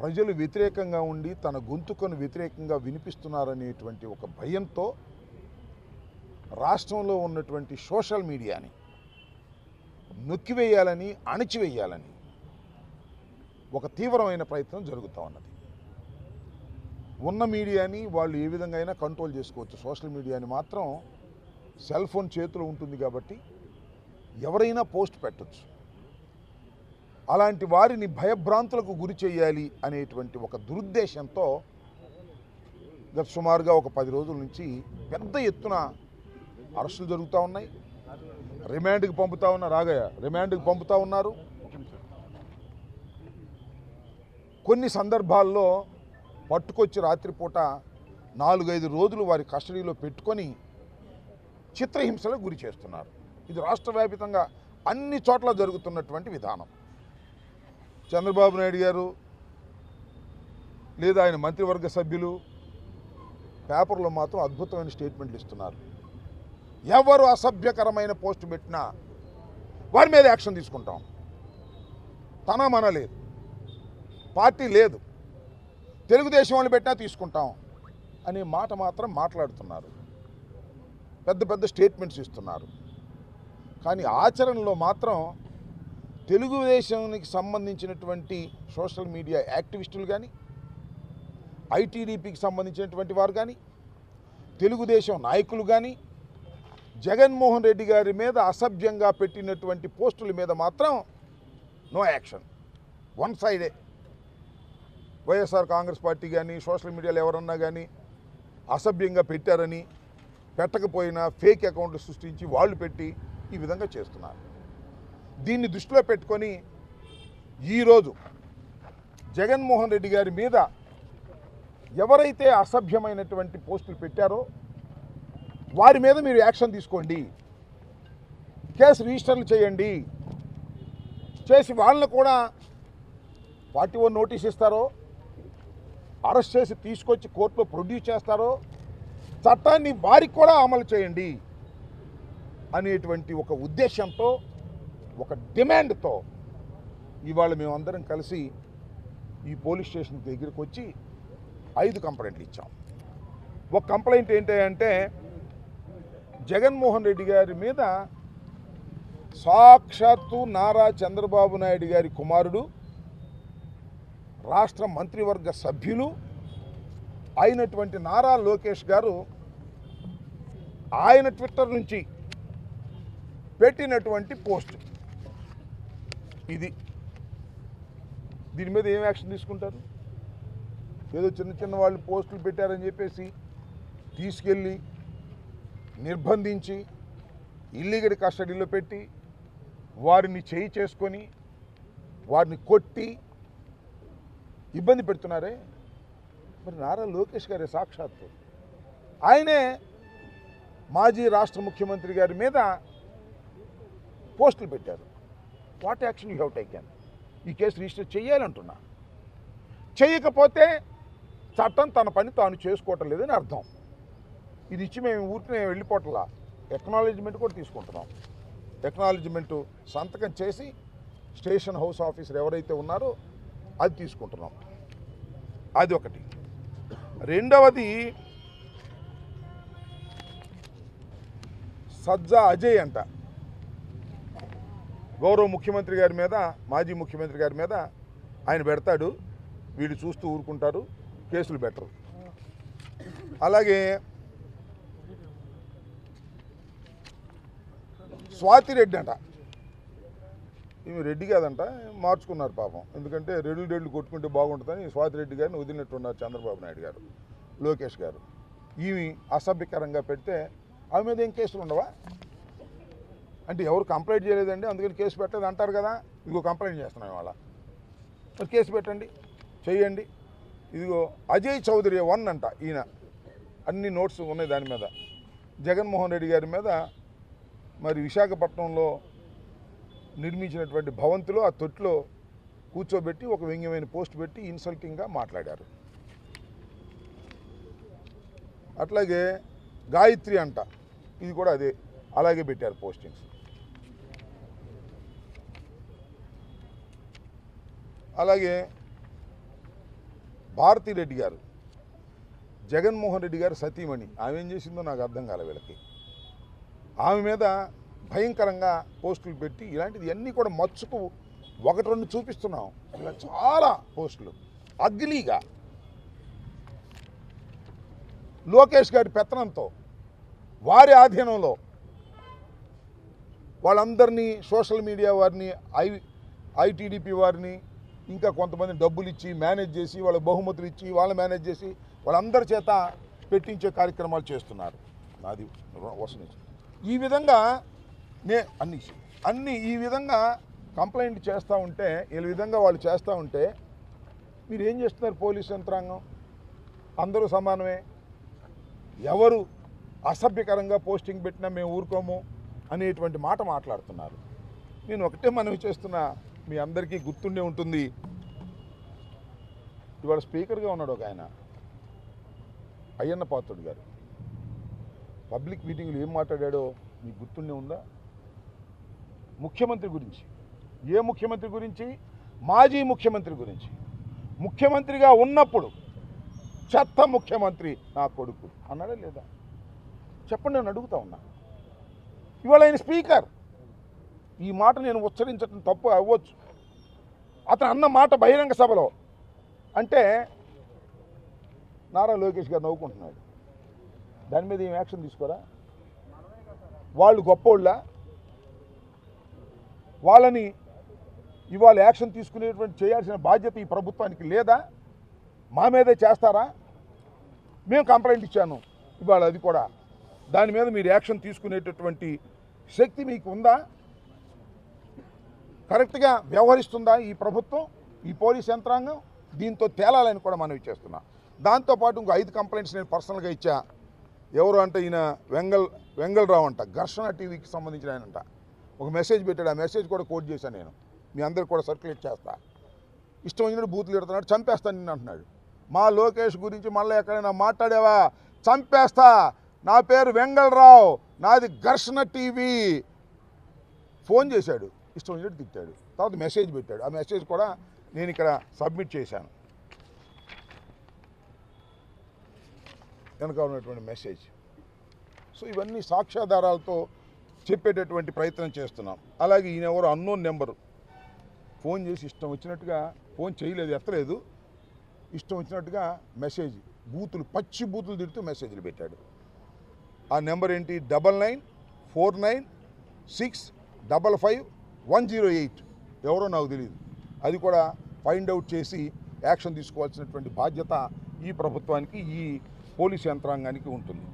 ప్రజలు వ్యతిరేకంగా ఉండి తన గొంతుకను వ్యతిరేకంగా వినిపిస్తున్నారనేటువంటి ఒక భయంతో రాష్ట్రంలో ఉన్నటువంటి సోషల్ మీడియాని నొక్కివేయాలని అణిచివేయాలని ఒక తీవ్రమైన ప్రయత్నం జరుగుతూ ఉన్నది. ఉన్న మీడియాని వాళ్ళు ఏ విధంగా అయినా కంట్రోల్ చేసుకోవచ్చు. సోషల్ మీడియాని మాత్రం సెల్ ఫోన్ చేతిలో ఉంటుంది కాబట్టి ఎవరైనా పోస్ట్ పెట్టచ్చు. అలాంటి వారిని భయభ్రాంతులకు గురి చేయాలి అనేటువంటి ఒక దురుద్దేశంతో గత సుమారుగా ఒక పది రోజుల నుంచి పెద్ద ఎత్తున అరెస్టులు జరుగుతూ ఉన్నాయి. రిమాండ్కి పంపుతా ఉన్న రాగయ్య రిమాండ్కి పంపుతా ఉన్నారు. కొన్ని సందర్భాల్లో పట్టుకొచ్చి రాత్రిపూట నాలుగైదు రోజులు వారి కస్టడీలో పెట్టుకొని చిత్రహింసలకు గురి చేస్తున్నారు. ఇది రాష్ట్ర అన్ని చోట్ల జరుగుతున్నటువంటి విధానం. చంద్రబాబు నాయుడు గారు లేదా ఆయన మంత్రివర్గ సభ్యులు పేపర్లో మాత్రం అద్భుతమైన స్టేట్మెంట్లు ఇస్తున్నారు. ఎవరు అసభ్యకరమైన పోస్ట్ పెట్టినా వారి మీద యాక్షన్ తీసుకుంటాం. తన మన లేదు. పార్టీ లేదు. తెలుగుదేశం వాళ్ళు పెట్టినా తీసుకుంటాం అనే మాట మాత్రం మాట్లాడుతున్నారు. పెద్ద పెద్ద స్టేట్మెంట్స్ ఇస్తున్నారు. కానీ ఆచరణలో మాత్రం తెలుగుదేశానికి సంబంధించినటువంటి సోషల్ మీడియా యాక్టివిస్టులు కానీ ఐటీడీపీకి సంబంధించినటువంటి వారు కానీ తెలుగుదేశం నాయకులు కానీ జగన్మోహన్ రెడ్డి గారి మీద అసభ్యంగా పెట్టినటువంటి పోస్టుల మీద మాత్రం నో యాక్షన్ వన్ సైడే వైఎస్ఆర్ కాంగ్రెస్ పార్టీ కానీ సోషల్ మీడియాలో ఎవరన్నా కానీ అసభ్యంగా పెట్టారని పెట్టకపోయినా ఫేక్ అకౌంట్లు సృష్టించి వాళ్ళు పెట్టి ఈ విధంగా చేస్తున్నారు. దీన్ని దృష్టిలో పెట్టుకొని ఈరోజు జగన్మోహన్ రెడ్డి గారి మీద ఎవరైతే అసభ్యమైనటువంటి పోస్టులు పెట్టారో వారి మీద మీరు యాక్షన్ తీసుకోండి. కేసు రిజిస్టర్లు చేయండి. చేసి వాళ్ళని కూడా పార్టీ ఓ నోటీస్ ఇస్తారో అరెస్ట్ చేసి తీసుకొచ్చి కోర్టులో ప్రొడ్యూస్ చేస్తారో చట్టాన్ని వారికి కూడా అమలు చేయండి అనేటువంటి ఒక ఉద్దేశంతో ఒక డిమాండ్తో ఇవాళ మేమందరం కలిసి ఈ పోలీస్ స్టేషన్ దగ్గరికి వచ్చి ఐదు కంప్లైంట్లు ఇచ్చాం. ఒక కంప్లైంట్ ఏంటంటే జగన్మోహన్ రెడ్డి గారి మీద సాక్షాత్తు నారా చంద్రబాబు నాయుడు గారి కుమారుడు రాష్ట్ర మంత్రివర్గ సభ్యులు అయినటువంటి నారా లోకేష్ గారు ఆయన ట్విట్టర్ నుంచి పెట్టినటువంటి పోస్ట్. ఇది. దీని మీద ఏం యాక్షన్ తీసుకుంటారు? ఏదో చిన్న చిన్న వాళ్ళు పోస్టులు పెట్టారని చెప్పేసి తీసుకెళ్ళి నిర్బంధించి ఇల్లీగల్ కస్టడీలో పెట్టి వారిని చేయి చేసుకొని వారిని కొట్టి ఇబ్బంది పెడుతున్నారే? మరి నారా లోకేష్ గారే సాక్షాత్తు. ఆయనే మాజీ రాష్ట్ర ముఖ్యమంత్రి గారి మీద పోస్టులు పెట్టారు. What action you have taken? ఈ కేసు రిజిస్టర్ చేయాలంటున్నా చేయకపోతే చట్టం తన పని తాను చేసుకోవటం లేదని అర్థం. ఇది ఇచ్చి మేము ఊరికి వెళ్ళిపోవట్లా ఎక్నాలజ్మెంట్ కూడా తీసుకుంటున్నాం. ఎక్నాలజ్మెంట్ సంతకం చేసి స్టేషన్ హౌస్ ఆఫీసర్ ఎవరైతే ఉన్నారో అది తీసుకుంటున్నాం. అది ఒకటి. రెండవది సజ్జా అజయ్ అంట. గౌరవ ముఖ్యమంత్రి గారి మీద మాజీ ముఖ్యమంత్రి గారి మీద ఆయన పెడతాడు. వీళ్ళు చూస్తూ ఊరుకుంటారు. కేసులు పెట్టరు. అలాగే స్వాతి రెడ్డి అంట. ఈమె రెడ్డి కాదంట మార్చుకున్నారు పాపం. ఎందుకంటే రెడ్లు రెడ్లు కొట్టుకుంటే బాగుంటుందని స్వాతి రెడ్డి గారిని వదిలినట్టున్నారు చంద్రబాబు నాయుడు గారు లోకేష్ గారు. ఈమె అసభ్యకరంగా పెడితే ఆమె మీద ఏం కేసులు ఉండవా? అంటే ఎవరు కంప్లైంట్ చేయలేదండి అందుకని కేసు పెట్టలేదు అంటారు కదా ఇదిగో కంప్లైంట్ చేస్తున్నాం ఇవాళ. మరి కేసు పెట్టండి చేయండి. ఇదిగో అజయ్ చౌదరి వన్ అంట ఈయన. అన్ని నోట్స్ ఉన్నాయి దాని మీద. జగన్మోహన్ రెడ్డి గారి మీద మరి విశాఖపట్నంలో నిర్మించినటువంటి భవంతిలో ఆ తొట్టులో కూర్చోబెట్టి ఒక వ్యంగ్యమైన పోస్ట్ పెట్టి ఇన్సల్టింగ్గా మాట్లాడారు. అట్లాగే గాయత్రి అంట ఇది కూడా అదే. అలాగే పెట్టారు పోస్టింగ్స్. అలాగే భారతిరెడ్డి గారు జగన్మోహన్ రెడ్డి గారు సతీమణి ఆమె ఏం చేసిందో నాకు అర్థం కాలే వీళ్ళకి. ఆమె మీద భయంకరంగా పోస్టులు పెట్టి ఇలాంటిది అన్నీ కూడా మచ్చుకు ఒకటి రెండు చూపిస్తున్నాం. ఇలా చాలా పోస్టులు. అగ్లీగా లోకేష్ గారి పెత్తనంతో వారి ఆధీనంలో వాళ్ళందరినీ సోషల్ మీడియా వారిని ఐ ఐటీడీపీ వారిని ఇంకా కొంతమంది డబ్బులు ఇచ్చి మేనేజ్ చేసి వాళ్ళ బహుమతులు ఇచ్చి వాళ్ళు మేనేజ్ చేసి వాళ్ళందరి చేత పెట్టించే కార్యక్రమాలు చేస్తున్నారు. నాది వస్తుంది ఈ విధంగా నే అన్ని అన్ని ఈ విధంగా కంప్లైంట్ చేస్తూ ఉంటే ఈ విధంగా వాళ్ళు చేస్తూ ఉంటే మీరు ఏం చేస్తున్నారు పోలీస్ యంత్రాంగం? అందరూ సమానమే. ఎవరు అసభ్యకరంగా పోస్టింగ్ పెట్టినా మేము ఊరుకోము అనేటువంటి మాట మాట్లాడుతున్నారు. నేను ఒకటే మనవి చేస్తున్నా. మీ అందరికీ గుర్తుండే ఉంటుంది. ఇవాళ స్పీకర్గా ఉన్నాడు ఒక ఆయన. అయ్యన్న పాత్రుడు గారు. పబ్లిక్ మీటింగ్లో ఏం మాట్లాడాడో మీకు గుర్తుండే ఉందా? ముఖ్యమంత్రి గురించి. ఏ ముఖ్యమంత్రి గురించి? మాజీ ముఖ్యమంత్రి గురించి. ముఖ్యమంత్రిగా ఉన్నప్పుడు చెత్త ముఖ్యమంత్రి నా కొడుకు. అన్నాడా లేదా? చెప్పండి నేను అడుగుతా ఉన్నా. ఇవాళ ఆయన స్పీకర్. ఈ మాట నేను ఉచ్చరించడం తప్పు అవ్వచ్చు. అతను అన్న మాట బహిరంగ సభలో. అంటే నారా లోకేష్ గారు నవ్వుకుంటున్నాడు. దాని మీద ఏం యాక్షన్ తీసుకోరా? వాళ్ళు గొప్పోళ్ళ? వాళ్ళని ఇవాళ యాక్షన్ తీసుకునేటువంటి చేయాల్సిన బాధ్యత ఈ ప్రభుత్వానికి లేదా? మా మీదే చేస్తారా? మేము కంప్లైంట్ ఇచ్చాను. ఇవాళ అది కూడా. దాని మీద మీరు యాక్షన్ తీసుకునేటటువంటి శక్తి మీకు ఉందా? కరెక్ట్గా వ్యవహరిస్తుందా ఈ ప్రభుత్వం ఈ పోలీస్ యంత్రాంగం? దీంతో తేలాలని కూడా మనం చేస్తున్నా. దాంతోపాటు ఇంకో ఐదు కంప్లైంట్స్ నేను పర్సనల్గా ఇచ్చా. ఎవరు అంటే ఈయన వెంగల్ వెంగళరావు అంట ఘర్షణ టీవీకి సంబంధించిన ఆయన అంట. ఒక మెసేజ్ పెట్టాడు. ఆ మెసేజ్ కూడా కోట్ చేశాను నేను. మీ అందరికి కూడా సర్క్యులేట్ చేస్తా. ఇష్టం వచ్చినట్టు బూతులు ఎడుతున్నాడు చంపేస్తాను నిన్ను అంటున్నాడు. మా లోకేష్ గురించి మళ్ళీ ఎక్కడైనా మాట్లాడావా? చంపేస్తా. నా పేరు వెంగళరావు. నాది ఘర్షణ టీవీ. ఫోన్ చేశాడు. ఇష్టం వచ్చినట్టు తిట్టాడు. తర్వాత మెసేజ్ పెట్టాడు. ఆ మెసేజ్ కూడా నేను ఇక్కడ సబ్మిట్ చేశాను. వెనక ఉన్నటువంటి మెసేజ్. సో ఇవన్నీ సాక్ష్యాధారాలతో చెప్పేటటువంటి ప్రయత్నం చేస్తున్నాం. అలాగే ఈయన ఎవరు అన్నోన్ నెంబరు. ఫోన్ చేసి ఇష్టం వచ్చినట్టుగా ఫోన్ చేయలేదు ఎత్తలేదు. ఇష్టం వచ్చినట్టుగా మెసేజ్ బూతులు పచ్చి బూతులు తిడుతూ మెసేజ్లు పెట్టాడు. ఆ నెంబర్ ఏంటి? Double nine four nine six double five one zero eight ఎవరో నాకు తెలియదు అది కూడా ఫైండ్ అవుట్ చేసి యాక్షన్ తీసుకోవాల్సినటువంటి బాధ్యత ఈ ప్రభుత్వానికి ఈ పోలీస్ యంత్రాంగానికి ఉంటుంది.